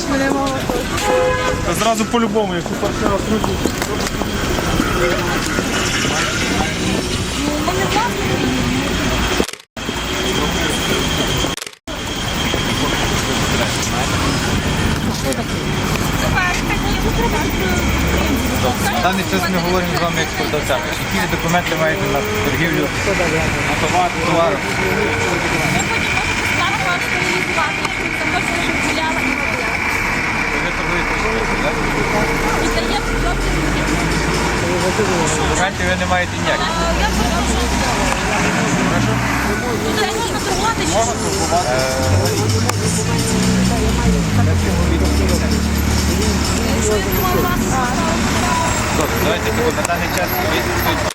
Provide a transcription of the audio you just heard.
знаєш мене. Та зразу по-любому, якщо перший раз. На даний час ми говоримо з вами як з продавцями. Які документи маєте на торгівлю на товар, товаром? Документів ви не маєте ніяких. Можна торгувати? Добре, давайте на даний час є